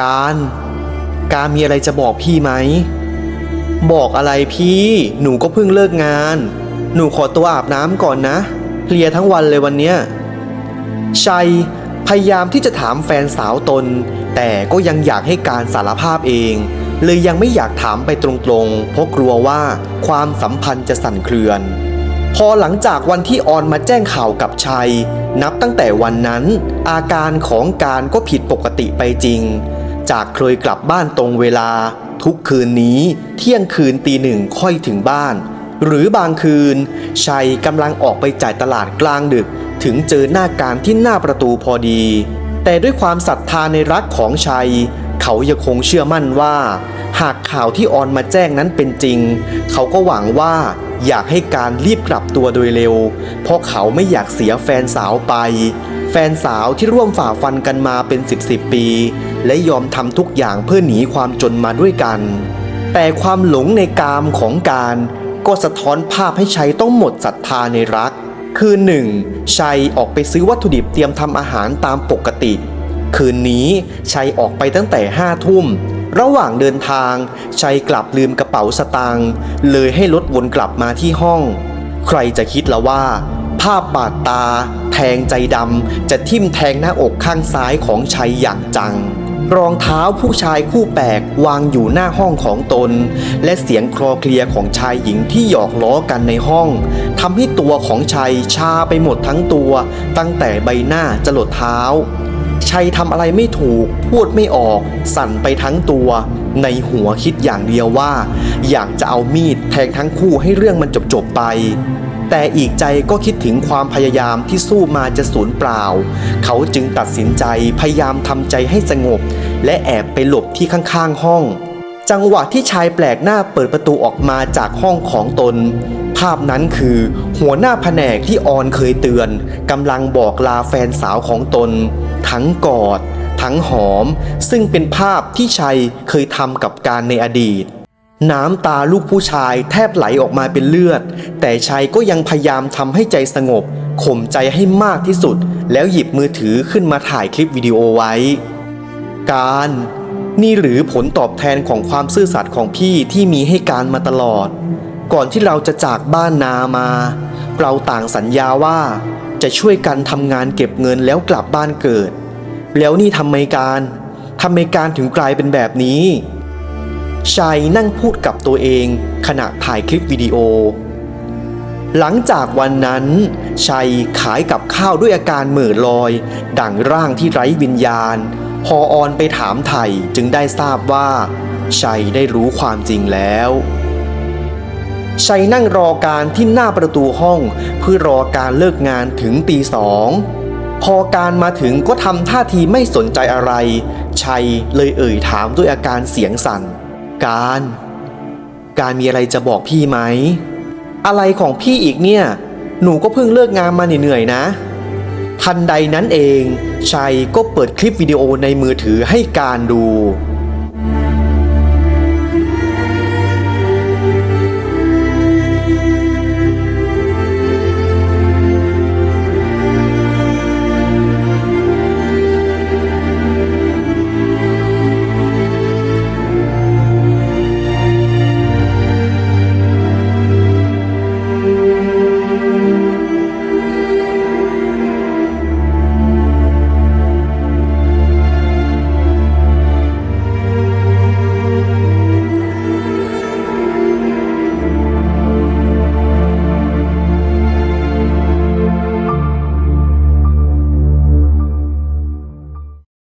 การ การมีอะไรจะบอกพี่ไหม บอกอะไรพี่ หนูก็เพิ่งเลิกงาน หนูขอตัวอาบน้ำก่อนนะ เพลียทั้งวันเลยวันเนี้ย ชัยพยายามที่จะถามแฟนสาวตน แต่ก็ยังอยากให้การสารภาพเอง เลยยังไม่อยากถามไปตรงๆ เพราะกลัวว่าความสัมพันธ์จะสั่นเครือญพอหลังจากวันที่ออนมาแจ้งข่าวกับชัย นับตั้งแต่วันนั้น อาการของการก็ผิดปกติไปจริง จากเคยกลับบ้านตรงเวลา ทุกคืนนี้เที่ยงคืนตีหนึ่งค่อยถึงบ้าน หรือบางคืน ชัยกำลังออกไปจ่ายตลาดกลางดึก ถึงเจอหน้าการที่หน้าประตูพอดี แต่ด้วยความศรัทธาในรักของชัย เขายังคงเชื่อมั่นว่า หากข่าวที่ออนมาแจ้งนั้นเป็นจริง เขาก็หวังว่าอยากให้การรีบกลับตัวโดยเร็ว เพราะเขาไม่อยากเสียแฟนสาวไป ฟนสาวที่ร่วมฝ่าฟันกันมาเป็น 10บสปี และยอมทำทุกอย่างเพื่อหนีความจนมาด้วยกัน แต่ความหลงในกามของการ ก็สะท้อนภาพให้ชัยต้องหมดศรัทธาในรัก คืนหนึ่งชัยออกไปซื้อวัตถุดิบเตรียมทำอาหารตามปกติ คืนนี้ชัยออกไปตั้งแต่ห้าทุ่มระหว่างเดินทาง ชัยกลับลืมกระเป๋าสตางค์เลยให้รถวนกลับมาที่ห้อง ใครจะคิดละว่า ภาพบาดตา แทงใจดำจะทิ่มแทงหน้าอกข้างซ้ายของชัยอย่างจัง รองเท้าผู้ชายคู่แปลกวางอยู่หน้าห้องของตน และเสียงคลอเคลียของชายหญิงที่หยอกล้อกันในห้องทำให้ตัวของชัยชาไปหมดทั้งตัว ตั้งแต่ใบหน้าจรดเท้า ชัยทำอะไรไม่ถูก พูดไม่ออก สั่นไปทั้งตัว ในหัวคิดอย่างเดียวว่า อยากจะเอามีดแทงทั้งคู่ให้เรื่องมันจบๆไป แต่อีกใจก็คิดถึงความพยายามที่สู้มาจะสูญเปล่า เขาจึงตัดสินใจพยายามทำใจให้สงบ และแอบไปหลบที่ข้างๆห้อง จังหวะที่ชายแปลกหน้าเปิดประตูออกมาจากห้องของตนภาพนั้นคือหัวหน้าแผนกที่ออนเคยเตือนกำลังบอกลาแฟนสาวของตน ทั้งกอด ทั้งหอม ซึ่งเป็นภาพที่ชัยเคยทำกับการในอดีต น้ำตาลูกผู้ชายแทบไหลออกมาเป็นเลือด แต่ชัยก็ยังพยายามทำให้ใจสงบข่มใจให้มากที่สุด แล้วหยิบมือถือขึ้นมาถ่ายคลิปวิดีโอไว้ การนี่หรือผลตอบแทนของความซื่อสัตย์ของพี่ที่มีให้การมาตลอด ก่อนที่เราจะจากบ้านนามา เราต่างสัญญาว่า จะช่วยกันทำงานเก็บเงินแล้วกลับบ้านเกิด แล้วนี่ทำไมการทำไมการถึงกลายเป็นแบบนี้ ชัยนั่งพูดกับตัวเองขณะถ่ายคลิปวิดีโอ หลังจากวันนั้น ชัยขายกับข้าวด้วยอาการเหม่อลอย ดั่งร่างที่ไร้วิญญาณ พอออนไปถามไถ่จึงได้ทราบว่า ชัยได้รู้ความจริงแล้ว ชัยนั่งรอการที่หน้าประตูห้อง เพื่อรอการเลิกงานถึงตีสองพอการมาถึงก็ทำท่าทีไม่สนใจอะไร ชัยเลยเอ่ยถามด้วยอาการเสียงสั่น การ การมีอะไรจะบอกพี่ไหม อะไรของพี่อีกเนี่ย หนูก็เพิ่งเลิกงานมาเหนื่อยๆนะ ทันใดนั้นเอง ชัยก็เปิดคลิปวิดีโอในมือถือให้การดู